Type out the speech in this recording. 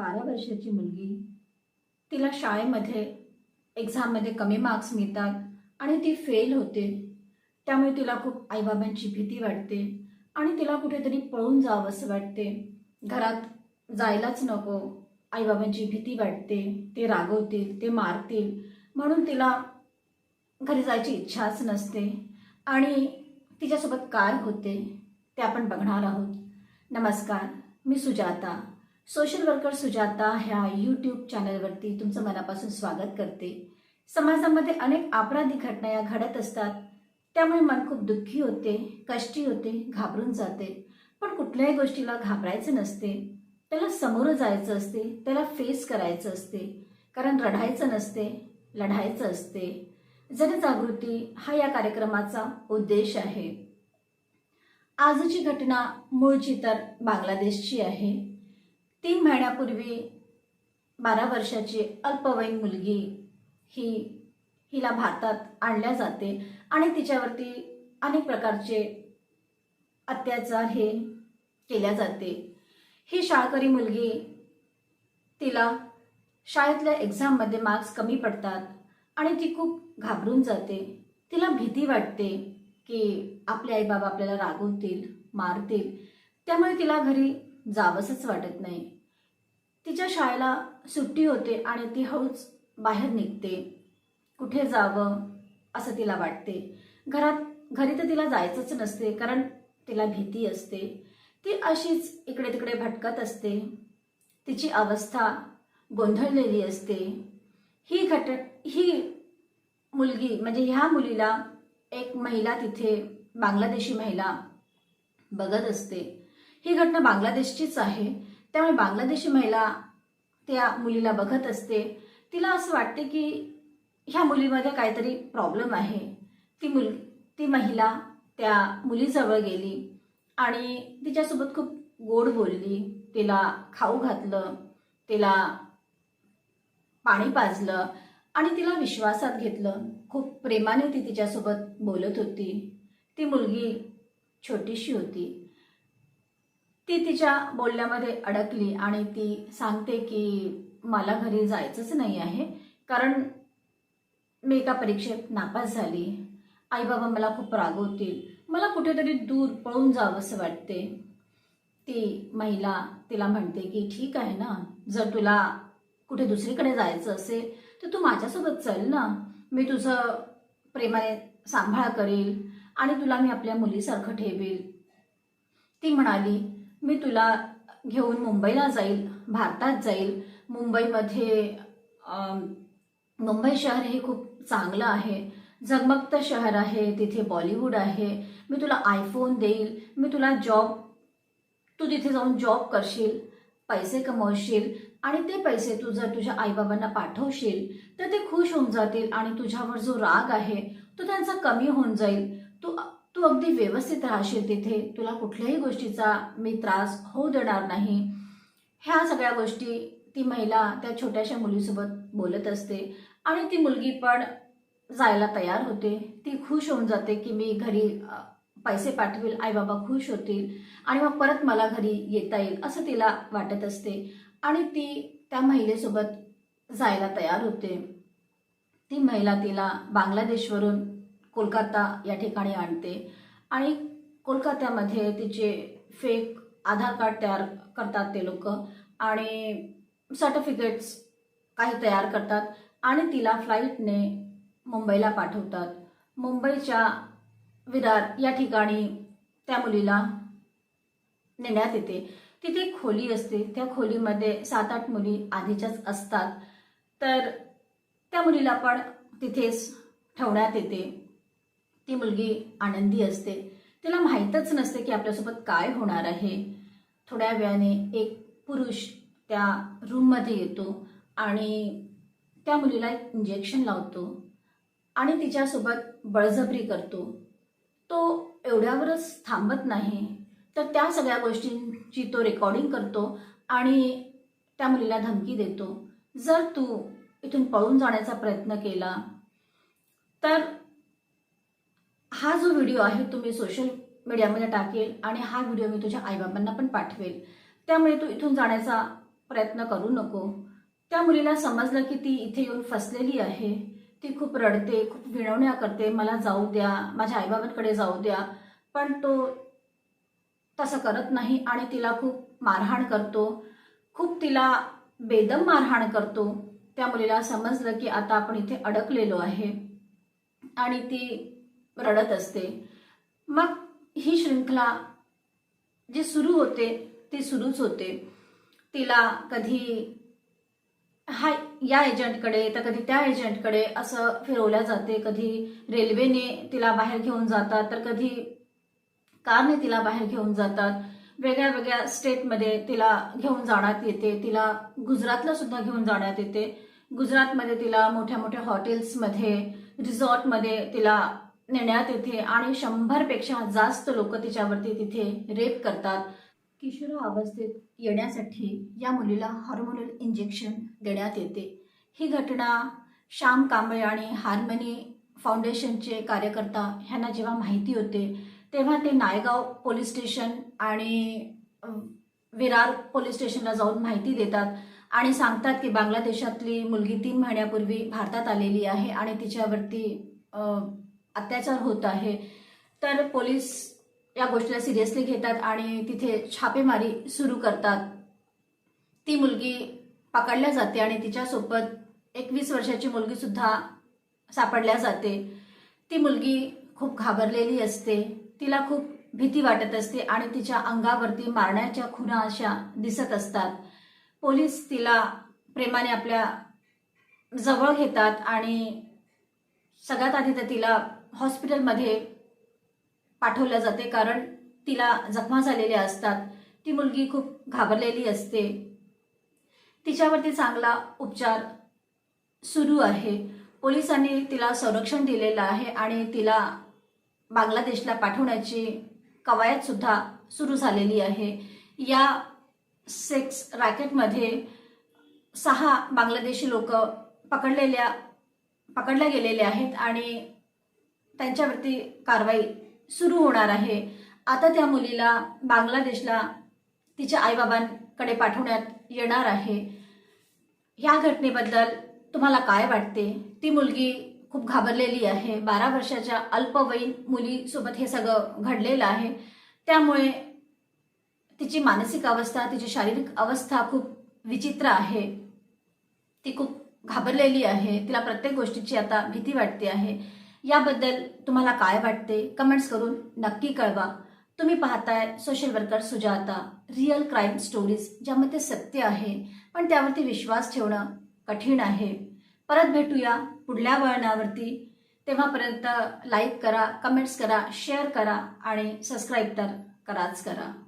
बारा वर्षाची मुलगी. तिला शाळेमध्ये एक्झाममध्ये कमी मार्क्स मिळतात आणि ती फेल होते. त्यामुळे तिला खूप आईबाबांची भीती वाटते आणि तिला कुठेतरी पळून जावं असं वाटते. घरात जायलाच नको. आईबाबांची भीती वाटते. ते रागवतील ते मारतील. म्हणून तिला घरी जायची इच्छाच नसते. आणि तिच्यासोबत काय होते. ते आपण बघणार आहोत. नमस्कार मी सुजाता. सोशल वर्कर सुजाता ह्या यूट्यूब चॅनलवरती तुमचं मनापासून स्वागत करते. समाजामध्ये अनेक आपराधी घटना या घडत असतात. त्यामुळे मन खूप दुःखी होते कष्टी होते घाबरून जाते. पण कुठल्याही गोष्टीला घाबरायचं नसते. त्याला समोरं जायचं असते त्याला फेस करायचं असते. कारण रडायचं नसते लढायचं असते. जनजागृती हा या कार्यक्रमाचा उद्देश आहे. आजची घटना मूळची तर बांगलादेशची आहे. तीन महिन्यापूर्वी बारा वर्षाची अल्पवयीन मुलगी ही हिला भारतात आणल्या जाते आणि तिच्यावरती अनेक प्रकारचे अत्याचार हे केल्या जाते. ही शाळकरी मुलगी तिला शाळेतल्या एक्झाममध्ये मार्क्स कमी पडतात आणि ती खूप घाबरून जाते. तिला भीती वाटते की आपले आईबाबा आपल्याला रागवतील मारतील. त्यामुळे तिला घरी जावंसंच वाटत नाही. तिच्या शाळेला सुट्टी होते आणि ती हळूच बाहेर निघते. कुठे जावं असं तिला वाटते. घरात घरी तर तिला जायचंच नसते कारण तिला भीती असते. ती अशीच इकडे तिकडे भटकत असते. तिची अवस्था गोंधळलेली असते. ही घट ही मुलगी म्हणजे ह्या मुलीला एक महिला तिथे बांगलादेशी महिला बघत असते. ही घटना बांगलादेशचीच आहे. त्यामुळे बांगलादेशी महिला त्या मुलीला बघत असते. तिला असं वाटते की ह्या मुलीमध्ये काहीतरी प्रॉब्लेम आहे. ती मुल ती महिला त्या मुलीजवळ गेली आणि तिच्यासोबत खूप गोड बोलली. तिला खाऊ घातलं तिला पाणी पाजलं आणि तिला विश्वासात घेतलं. खूप प्रेमाने ती तिच्यासोबत बोलत होती. ती मुलगी छोटीशी होती. ती तिच्या बोलण्यामध्ये अडकली आणि ती सांगते की मला घरी जायचंच नाही आहे कारण मी एका परीक्षेत नापास झाली. आईबाबा मला खूप रागवतील. मला कुठेतरी दूर पळून जावंसं वाटते. ती महिला तिला म्हणते की ठीक आहे ना जर तुला कुठे दुसरीकडे जायचं असेल तर तू माझ्यासोबत चल ना. मी तुझं प्रेमाने सांभाळ करेल आणि तुला मी आपल्या मुलीसारखं ठेवेल. ती म्हणाली मी तुला घेऊन मुंबईला जाईल भारतात जाईल. मुंबईमध्ये मुंबई शहर हे खूप चांगलं आहे. झगमगतं शहर आहे तिथे बॉलिवूड आहे. मी तुला आयफोन देईल मी तुला जॉब तू तिथे जाऊन जॉब करशील पैसे कमवशील आणि ते पैसे तू जर तुझ्या आईबाबांना पाठवशील तर ते खुश होऊन जातील आणि तुझ्यावर जो राग आहे तो त्यांचा कमी होऊन जाईल. तू तू अगदी व्यवस्थित राहशील तिथे. तुला कुठल्याही गोष्टीचा मी त्रास होऊ देणार नाही. ह्या सगळ्या गोष्टी ती महिला त्या छोट्याशा मुलीसोबत बोलत असते आणि ती मुलगी पण जायला तयार होते. ती खुश होऊन जाते की मी घरी पैसे पाठवेल आई बाबा खुश होतील आणि मग परत मला घरी येता येईल असं तिला वाटत असते आणि ती त्या महिलेसोबत जायला तयार होते. ती महिला तिला बांगलादेशवरून कोलकाता या ठिकाणी आणते. आणि कोलकात्यामध्ये तिचे फेक आधार कार्ड तयार करतात ते लोक. आणि सर्टिफिकेट्स काही तयार करतात. आणि तिला फ्लाईटने मुंबईला पाठवतात. मुंबईच्या विरार या ठिकाणी त्या मुलीला नेण्यात येते. तिथे एक खोली असते. त्या खोलीमध्ये सात आठ मुली आधीच्याच असतात. तर त्या मुलीला पण तिथेच ठेवण्यात येते. ती मुलगी आनंदी असते. तिला माहीतच नसते की आपल्यासोबत काय होणार आहे. थोड्या वेळाने एक पुरुष त्या रूममध्ये येतो आणि त्या मुलीला एक इंजेक्शन लावतो आणि तिच्यासोबत बळजबरी करतो. तो एवढ्यावरच थांबत नाही. तर त्या सगळ्या गोष्टींची तो रेकॉर्डिंग करतो आणि त्या मुलीला धमकी देतो. जर तू इथून पळून जाण्याचा प्रयत्न केला तर हा जो व्हिडिओ आहे तो मी सोशल मीडियामध्ये टाकेल आणि हा व्हिडिओ मी तुझ्या आईबाबांना पण पाठवेल. त्यामुळे तू इथून जाण्याचा प्रयत्न करू नको. त्या मुलीला समजलं की ती इथे येऊन फसलेली आहे. ती खूप रडते खूप विनवण्या करते मला जाऊ द्या माझ्या आईबाबांकडे जाऊ द्या. पण तो तसं करत नाही आणि तिला खूप मारहाण करतो. खूप तिला बेदम मारहाण करतो. त्या मुलीला समजलं की आता आपण इथे अडकलेलो आहे. आणि ती रडत असते. मग ही श्रृंखला जी सुरू होते ती सुरूच होते. तिला कधी हा या एजंटकडे तर कधी त्या एजंटकडे असं फिरवल्या जाते. कधी रेल्वेने तिला बाहेर घेऊन जातात तर कधी कारने तिला बाहेर घेऊन जातात. वेगळ्या वेगळ्या स्टेटमध्ये तिला घेऊन जाण्यात येते. तिला गुजरातला सुद्धा घेऊन जाण्यात येते. गुजरातमध्ये तिला मोठ्या मोठ्या हॉटेल्समध्ये रिसॉर्टमध्ये तिला नेण्यात येते आणि शंभरपेक्षा जास्त लोक तिच्यावरती तिथे रेप करतात. किशोर अवस्थेत येण्यासाठी या मुलीला हॉर्मोनल इंजेक्शन देण्यात येते. ही घटना श्याम कांबळे आणि हार्मनी फाउंडेशनचे कार्यकर्ता ह्यांना जेव्हा माहिती होते तेव्हा ते नायगाव पोलीस स्टेशन आणि विरार पोलीस स्टेशनला जाऊन माहिती देतात आणि सांगतात की बांगलादेशातली मुलगी तीन महिन्यापूर्वी भारतात आलेली आहे आणि तिच्यावरती अत्याचार होत आहे. तर पोलीस या गोष्टीला सिरियसली घेतात आणि तिथे छापेमारी सुरू करतात. ती मुलगी पकडल्या जाते आणि तिच्यासोबत एकवीस वर्षाची मुलगी सुद्धा सापडल्या जाते. ती मुलगी खूप घाबरलेली असते. तिला खूप भीती वाटत असते आणि तिच्या अंगावरती मारण्याच्या खुणा अशा दिसत असतात. पोलीस तिला प्रेमाने आपल्या जवळ घेतात आणि सगळ्यात आधी तर तिला हॉस्पिटलमध्ये पाठवल्या जाते कारण तिला जखमा झालेल्या असतात. ती मुलगी खूप घाबरलेली असते. तिच्यावरती चांगला उपचार सुरू आहे. पोलिसांनी तिला संरक्षण दिलेलं आहे आणि तिला बांगलादेशला पाठवण्याची कवायतसुद्धा सुरू झालेली आहे. या सेक्स रॅकेटमध्ये सहा बांगलादेशी लोक पकडलेल्या पकडल्या गेलेले आहेत आणि त्यांच्यावरती कारवाई सुरू होणार आहे. आता त्या मुलीला बांगलादेशला तिच्या आईबाबांकडे पाठवण्यात येणार आहे. ह्या घटनेबद्दल तुम्हाला काय वाटते? ती मुलगी खूप घाबरलेली आहे. बारा वर्षाच्या अल्पवयीन मुलीसोबत हे सगळं घडलेलं आहे. त्यामुळे तिची मानसिक अवस्था तिची शारीरिक अवस्था खूप विचित्र आहे. ती खूप घाबरलेली आहे. तिला प्रत्येक गोष्टीची आता भीती वाटते आहे. याबद्दल तुम्हाला काय वाटते? कमेंट्स करून नक्की कळवा. तुम्ही पाहताय social worker Sujata real crime stories ज्यामध्ये सत्य आहे पण त्यावरती विश्वास ठेवणं कठीण आहे. परत भेटूया पुढल्या वळणावरती. तेव्हापर्यंत लाईक करा कमेंट्स करा शेअर करा आणि सबस्क्राईब तर कराच करा.